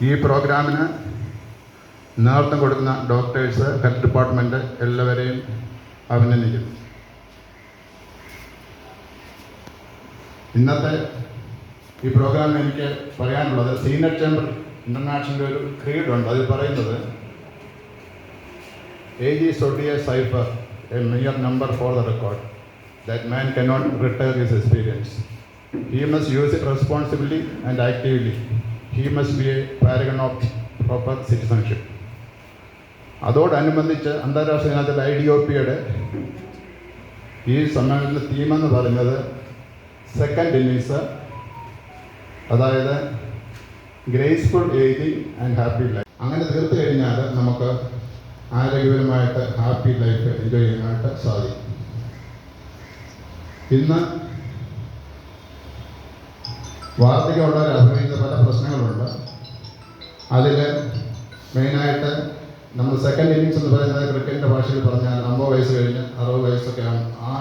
ഈ പ്രോഗ്രാമിന് നേതൃത്വം കൊടുക്കുന്ന ഡോക്ടേഴ്സ് ഹെൽത്ത് ഡിപ്പാർട്ട്മെന്റ് എല്ലാവരെയും അഭിനന്ദിക്കുന്നു. ഇന്നത്തെ ഈ പ്രോഗ്രാമിൽ എനിക്ക് പറയാനുള്ളത് സീനിയർ ചേംബർ ഇന്റർനാഷണൽ ഒരു ക്രീഡുണ്ട് അതിൽ പറയുന്നത് age is OD a cipher a mere number for the record that man cannot retire his experience he must use it responsibly and actively he must be a paragon of proper citizenship അതോടനുബന്ധിച്ച് അന്താരാഷ്ട്ര ദിനത്തിൽ I D O പിയുടെ ഈ സമ്മേളനത്തിന്റെ തീമെന്ന് പറയുന്നത് second innings അതായത് graceful ageing and happy life അങ്ങനെ തീർത്തു കഴിഞ്ഞാൽ നമുക്ക് ആരോഗ്യപരമായിട്ട് ഹാപ്പി ലൈഫ് എൻജോയ് ചെയ്യാനായിട്ട് സാധിക്കും. ഇന്ന് വാർദ്ധക്യമുള്ളവർ അഭിനയിക്കുന്ന പല പ്രശ്നങ്ങളുണ്ട്. അതിൽ മെയിനായിട്ട് നമ്മൾ സെക്കൻഡ് ഇന്നിങ്സ് എന്ന് പറയുന്നത് ക്രിക്കറ്റിന്റെ ഭാഷയിൽ പറഞ്ഞാൽ അമ്പത് വയസ്സ് കഴിഞ്ഞ് അറുപത് വയസ്സൊക്കെയാണ് ആ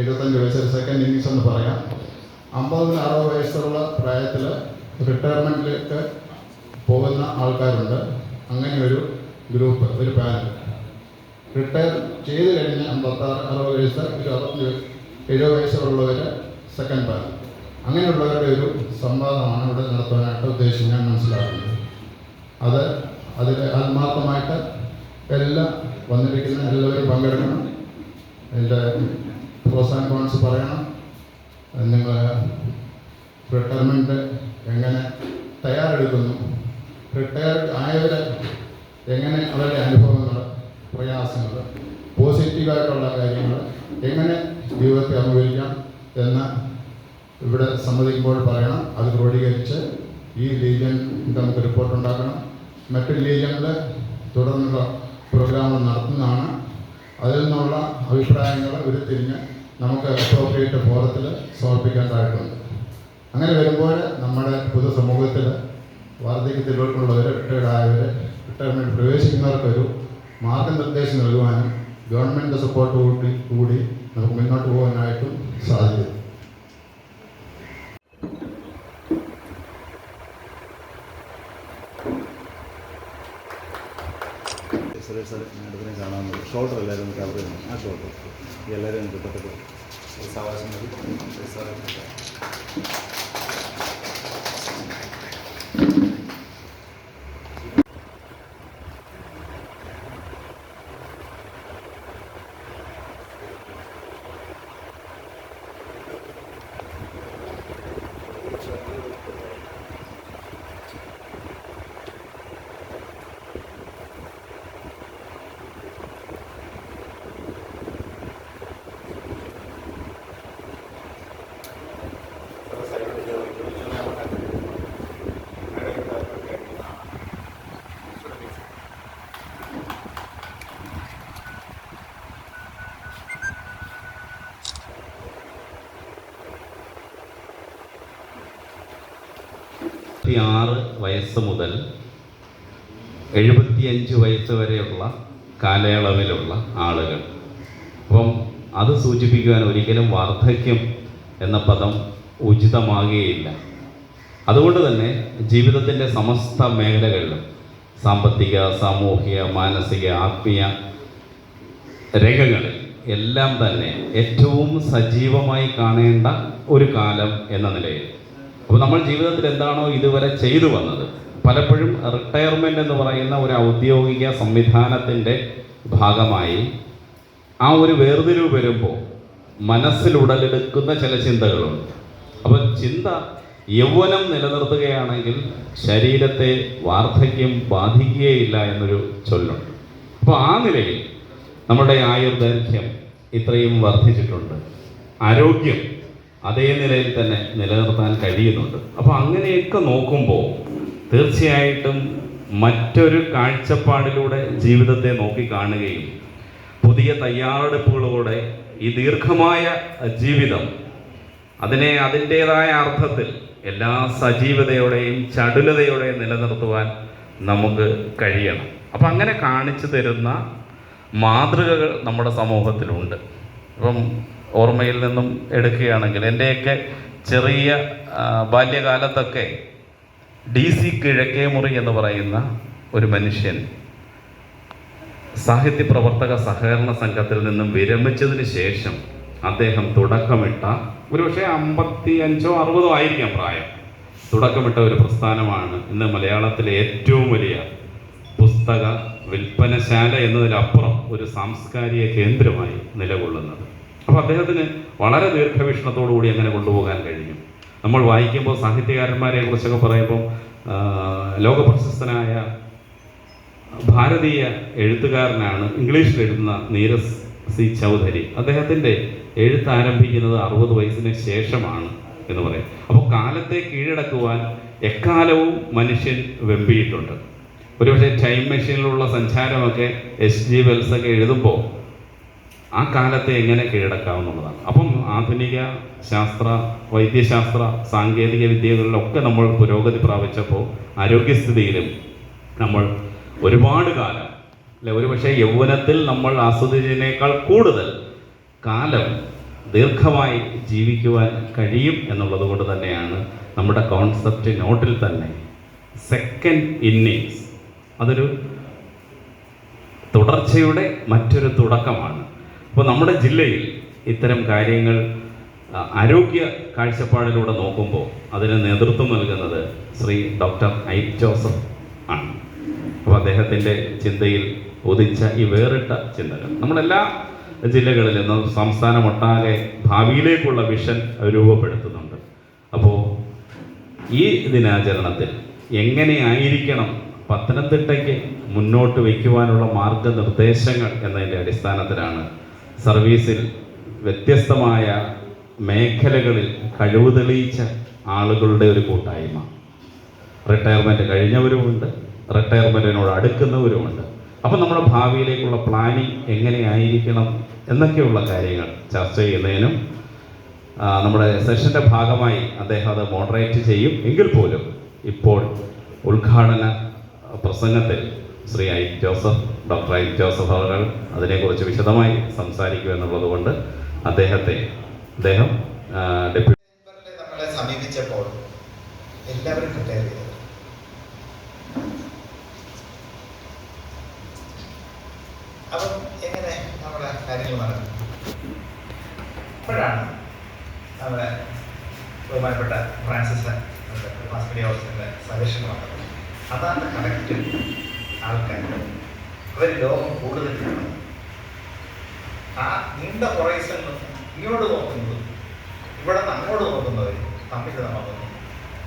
എഴുപത്തഞ്ച് വയസ്സിൽ സെക്കൻഡ് ഇന്നിങ്സ് എന്ന് പറയാം. അമ്പത് മുതൽ അറുപത് വയസ്സുള്ള പ്രായത്തിൽ റിട്ടയർമെന്റിലേക്ക് പോകുന്ന ആൾക്കാരുണ്ട്. അങ്ങനെ ഒരു ഗ്രൂപ്പ് ഒരു പാനൽ റിട്ടയർ ചെയ്ത് കഴിഞ്ഞ് അമ്പത്താറ് അറുപത് വയസ്സ് ഒരു അറുപത്തഞ്ച് എഴുപത് വയസ്സുള്ളവർ സെക്കൻഡ് പാനൽ അങ്ങനെയുള്ളവരുടെ ഒരു സംവാദമാണ് ഇവിടെ നടത്താനായിട്ട് ഉദ്ദേശം ഞാൻ മനസ്സിലാക്കുന്നത്. അത് അതിൽ ആത്മാർത്ഥമായിട്ട് എല്ലാം വന്നിരിക്കുന്ന എല്ലാവരും പങ്കെടുക്കണം. എന്റെ പ്രോസ് ആൻഡ് കോൺസ് പറയണം. നിങ്ങൾ റിട്ടയർമെന്റ് എങ്ങനെ തയ്യാറെടുക്കുന്നു? റിട്ടയർഡ് ആയവർ എങ്ങനെ അവരുടെ അനുഭവങ്ങൾ പ്രയാസങ്ങൾ പോസിറ്റീവായിട്ടുള്ള കാര്യങ്ങൾ എങ്ങനെ ജീവിതത്തെ അനുഭവിക്കാം എന്ന് ഇവിടെ സമ്മതിക്കുമ്പോൾ പറയണം അത് ക്രോഡീകരിച്ച് ഈ ലീജൻ നമുക്ക് റിപ്പോർട്ട് ഉണ്ടാക്കണം. മറ്റു ലീജനിൽ തുടർന്നുള്ള പ്രോഗ്രാമുകൾ നടത്തുന്നതാണ്. അതിൽ നിന്നുള്ള അഭിപ്രായങ്ങൾ ഉരുത്തിരിഞ്ഞ് നമുക്ക് അപ്രോപ്രിയേറ്റ് ഫോറത്തിൽ സമർപ്പിക്കേണ്ടതായിട്ടുണ്ട്. അങ്ങനെ വരുമ്പോൾ നമ്മുടെ പൊതുസമൂഹത്തിൽ വാർദ്ധക്യത്തിലുള്ളവർ റിട്ടയർഡ് ആയവർ റിട്ടയർമെന്റ് പ്രവേശിക്കുന്നവർക്കൊരു മാർഗനിർദ്ദേശം നൽകുവാനും ഗവൺമെന്റ് സപ്പോർട്ട് കൂടി കൂടി നമുക്ക് മുന്നോട്ട് പോകാനായിട്ടും സാധിക്കും. സുരേഷ് മാഡത്തിനെ കാണാൻ ഷോൾഡർ എല്ലാവരും കവർ ചെയ്യണം. ആ ഷോൾഡർ. എല്ലാവരും കിട്ടത്തക്ക സാവകാശം. വയസ്സ് മുതൽ എഴുപത്തിയഞ്ച് വയസ്സ് വരെയുള്ള കാലയളവിലുള്ള ആളുകൾ. അപ്പം അത് സൂചിപ്പിക്കുവാൻ ഒരിക്കലും വാർദ്ധക്യം എന്ന പദം ഉചിതമാകുകയില്ല. അതുകൊണ്ട് തന്നെ ജീവിതത്തിന്റെ സമസ്ത മേഖലകളിലും സാമ്പത്തിക സാമൂഹിക മാനസിക ആത്മീയ രംഗങ്ങളിൽ എല്ലാം തന്നെ ഏറ്റവും സജീവമായി കാണേണ്ട ഒരു കാലം എന്ന നിലയിൽ. അപ്പോൾ നമ്മൾ ജീവിതത്തിൽ എന്താണോ ഇതുവരെ ചെയ്തു വന്നത് പലപ്പോഴും റിട്ടയർമെന്റ് എന്ന് പറയുന്ന ഒരു ഔദ്യോഗിക സംവിധാനത്തിന്റെ ഭാഗമായി ആ ഒരു വേർതിരിവ് വരുമ്പോൾ മനസ്സിൽ ഉടലെടുക്കുന്ന ചില ചിന്തകളുണ്ട്. അപ്പോൾ ചിന്ത യൗവനം നിലനിർത്തുകയാണെങ്കിൽ ശരീരത്തെ വാർദ്ധക്യം ബാധിക്കുകയില്ല എന്നൊരു ചൊല്ലുണ്ട്. അപ്പോൾ ആ നിലയിൽ നമ്മുടെ ആയുർദൈർഘ്യം ഇത്രയും വർദ്ധിച്ചിട്ടുണ്ട്. ആരോഗ്യം അതേ നിലയിൽ തന്നെ നിലനിർത്താൻ കഴിയുന്നുണ്ട്. അപ്പോൾ അങ്ങനെയൊക്കെ നോക്കുമ്പോൾ തീർച്ചയായിട്ടും മറ്റൊരു കാഴ്ചപ്പാടിലൂടെ ജീവിതത്തെ നോക്കി കാണുകയും പുതിയ തയ്യാറെടുപ്പുകളോടെ ഈ ദീർഘമായ ജീവിതം അതിനെ അതിന്റേതായ അർത്ഥത്തിൽ എല്ലാ സജീവതയോടെയും ചടുലതയോടെയും നിലനിർത്തുവാൻ നമുക്ക് കഴിയണം. അപ്പം അങ്ങനെ കാണിച്ചു തരുന്ന മാതൃകകൾ നമ്മുടെ സമൂഹത്തിലുണ്ട്. ഇപ്പം ഓർമ്മയിൽ നിന്നും എടുക്കുകയാണെങ്കിൽ എന്റെയൊക്കെ ചെറിയ ബാല്യകാലത്തൊക്കെ ഡി സി കിഴക്കേമുറി എന്ന് പറയുന്ന ഒരു മനുഷ്യൻ സാഹിത്യ പ്രവർത്തക സഹകരണ സംഘത്തിൽ നിന്നും വിരമിച്ചതിന് ശേഷം അദ്ദേഹം തുടക്കമിട്ട ഒരുപക്ഷെ അമ്പത്തി അഞ്ചോ അറുപതോ ആയിരിക്കാം പ്രായം. തുടക്കമിട്ട ഒരു പ്രസ്ഥാനമാണ് ഇന്ന് മലയാളത്തിലെ ഏറ്റവും വലിയ പുസ്തക വിൽപ്പനശാല എന്നതിലപ്പുറം ഒരു സാംസ്കാരിക കേന്ദ്രമായി നിലകൊള്ളുന്നത്. അപ്പോൾ അദ്ദേഹത്തിന് വളരെ ദീർഘവീക്ഷണത്തോടു കൂടി അങ്ങനെ കൊണ്ടുപോകാൻ കഴിഞ്ഞു. നമ്മൾ വായിക്കുമ്പോൾ സാഹിത്യകാരന്മാരെ കുറിച്ചൊക്കെ പറയുമ്പോൾ ലോക ലോകപ്രശസ്തനായ ഭാരതീയ എഴുത്തുകാരനാണ് ഇംഗ്ലീഷിൽ എഴുതുന്ന നീരസ് സി ചൗധരി. അദ്ദേഹത്തിന്റെ എഴുത്ത് ആരംഭിക്കുന്നത് അറുപത് വയസ്സിന് ശേഷമാണ് എന്ന് പറയും. അപ്പോൾ കാലത്തെ കീഴടക്കുവാൻ എക്കാലവും മനുഷ്യൻ വെമ്പിയിട്ടുണ്ട്. ഒരുപക്ഷെ ടൈം മെഷീനിലുള്ള സഞ്ചാരമൊക്കെ എസ് ജി വെൽസൊക്കെ എഴുതുമ്പോൾ ആ കാലത്തെ എങ്ങനെ കീഴടക്കാവുന്നതാണ് അപ്പം ആധുനിക ശാസ്ത്ര വൈദ്യശാസ്ത്ര സാങ്കേതിക വിദ്യകളിലൊക്കെ നമ്മൾ പുരോഗതി പ്രാപിച്ചപ്പോൾ ആരോഗ്യസ്ഥിതിയിലും നമ്മൾ ഒരുപാട് കാലം അല്ലെ ഒരുപക്ഷെ യൗവനത്തിൽ നമ്മൾ ആസ്വദിച്ചതിനേക്കാൾ കൂടുതൽ കാലം ദീർഘമായി ജീവിക്കുവാൻ കഴിയും എന്നുള്ളത് കൊണ്ട് തന്നെയാണ് നമ്മുടെ കോൺസെപ്റ്റ് നോട്ടിൽ തന്നെ സെക്കൻഡ് ഇന്നിങ്സ് അതൊരു തുടർച്ചയുടെ മറ്റൊരു തുടക്കമാണ്. അപ്പോൾ നമ്മുടെ ജില്ലയിൽ ഇത്തരം കാര്യങ്ങൾ ആരോഗ്യ കാഴ്ചപ്പാടിലൂടെ നോക്കുമ്പോൾ അതിന് നേതൃത്വം നൽകുന്നത് ശ്രീ ഡോക്ടർ ഐ ജോസഫ് ആണ്. അപ്പോൾ അദ്ദേഹത്തിന്റെ ചിന്തയിൽ ഉദിച്ച ഈ വേറിട്ട ചിന്തകൾ. നമ്മളെല്ലാ ജില്ലകളിലും സംസ്ഥാനമൊട്ടാകെ ഭാവിയിലേക്കുള്ള വിഷൻ രൂപപ്പെടുത്തുന്നുണ്ട്. അപ്പോൾ ഈ ദിനാചരണത്തിൽ എങ്ങനെയായിരിക്കണം പത്തനംതിട്ടയ്ക്ക് മുന്നോട്ട് വയ്ക്കുവാനുള്ള മാർഗനിർദ്ദേശങ്ങൾ എന്നതിന്റെ അടിസ്ഥാനത്തിലാണ് സർവീസിൽ വ്യത്യസ്തമായ മേഖലകളിൽ കഴിവ് തെളിയിച്ച ആളുകളുടെ ഒരു കൂട്ടായ്മ. റിട്ടയർമെന്റ് കഴിഞ്ഞവരുമുണ്ട് റിട്ടയർമെന്റിനോട് അടുക്കുന്നവരുമുണ്ട്. അപ്പം നമ്മുടെ ഭാവിയിലേക്കുള്ള പ്ലാനിങ് എങ്ങനെയായിരിക്കണം എന്നൊക്കെയുള്ള കാര്യങ്ങൾ ചർച്ച ചെയ്യുന്നതിനും നമ്മുടെ സെഷന്റെ ഭാഗമായി അദ്ദേഹം അത് മോഡറേറ്റ് ചെയ്യും. എങ്കിൽ പോലും ഇപ്പോൾ ഉദ്ഘാടന പ്രസംഗത്തിൽ Shri I. Joseph doctor I. Joseph അവർ അതിനെക്കുറിച്ച് വിശദമായി സംസാരിക്കും എന്നുള്ളത് കൊണ്ട് അദ്ദേഹത്തെ അദ്ദേഹം ഡെപ്യൂട്ടി നമ്മളെ സമീപിച്ചപ്പോൾ എല്ലാവരും പ്രിപ്പയർ ചെയ്തത് അപ്പം എങ്ങനെ നമ്മുടെ കാര്യങ്ങൾ നടക്കും അപ്പോഴാണ് നമ്മുടെ ബഹുമാനപ്പെട്ട ഫ്രാൻസിസ് ഹോസ്പിറ്റൽ ഹോസ്പിറ്റലിന്റെ സജഷൻ വന്നത്. അതാണ് കറക്റ്റ് ആൾക്കാർ അവർ ലോകം കാണുന്നത് ആ നീണ്ട ഹൊറൈസണിൽ നിന്ന് ഇങ്ങോട്ട് നോക്കുന്നത് ഇവിടെ നിന്ന് അങ്ങോട്ട് നോക്കുന്നവർ തമ്മിൽ നമുക്കൊന്ന്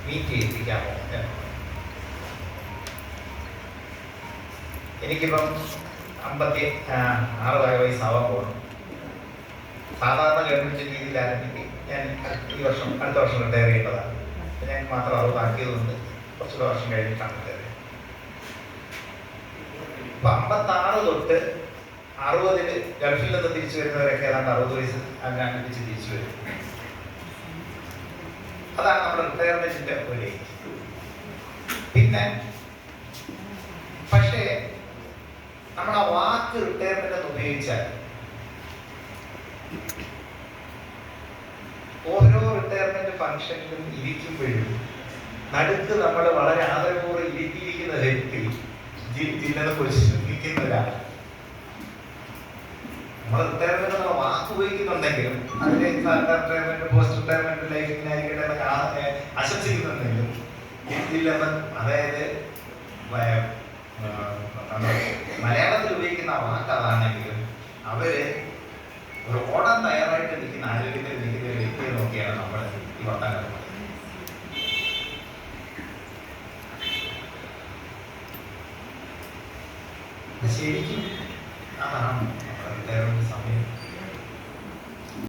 മീറ്റ് ചെയ്യിപ്പിക്കാമോ എനിക്കിപ്പം അമ്പത്തി ആറ് വയ വയസ്സാവാൻ പോകണം സാധാരണ ഗവൺമെന്റ് രീതിയിൽ ആരംഭിക്കും ഞാൻ ഈ വർഷം അടുത്ത വർഷം റിട്ടയർ ചെയ്യേണ്ടതാണ്. ഞാൻ മാത്രം അറുപതാക്കിയതുകൊണ്ട് കുറച്ചുകൂടെ വർഷം കഴിഞ്ഞിട്ടാണ് റിട്ടയർ ചെയ്യുന്നത് അപ്പൊ അമ്പത്താറ് തൊട്ട് അറുപതിൽ ഗൾഫിൽ നിന്ന് തിരിച്ചു വരുന്നവരൊക്കെ ഏതാണ്ട് അറുപത് വയസ്സ് അതിനനുസരിച്ച് തിരിച്ചു വരും അതാണ് നമ്മുടെ റിട്ടയർമെന്റിന്റെ ഒരു. പിന്നെ പക്ഷേ നമ്മൾ ആ വാക്ക് റിട്ടയർമെന്റ് എന്ന് ഉപയോഗിച്ചാൽ ഓരോ റിട്ടയർമെന്റ് ഫംഗ്ഷനിലും ഇരിക്കുമ്പോഴും നടുക്ക് നമ്മൾ വളരെ ആദരവോടെ ഇരുത്തിയിരിക്കുന്ന വ്യക്തി ജി- ജില്ലനെ കുറിച്ച് ചിന്തിക്കുന്ന ഒരാൾ നമ്മൾ വാക്ക് ഉപയോഗിക്കുന്നുണ്ടെങ്കിലും അതിലെ റിട്ടയർമെന്റ് പോസ്റ്റ് റിട്ടയർമെന്റ് ലൈഫിനായിരിക്കട്ടെ എന്നൊക്കെ ആ- ഏ, ആശംസിക്കുന്നുണ്ടെങ്കിലും അതായത് മലയാളത്തിൽ ഉപയോഗിക്കുന്ന വാക്ക് അതാണെങ്കിലും അവർ ഒരു ഓടാൻ തയ്യാറായിട്ട് നിൽക്കുന്ന ആരോഗ്യത്തിൽ നിൽക്കുന്ന വ്യക്തിയെ നോക്കിയാണ് നമ്മൾ ഈ വർത്തമാനം പറയുന്നത്. ഇത് ശരിക്കും അതാണ് നമ്മുടെ റിട്ടയർമെന്റ് സമയം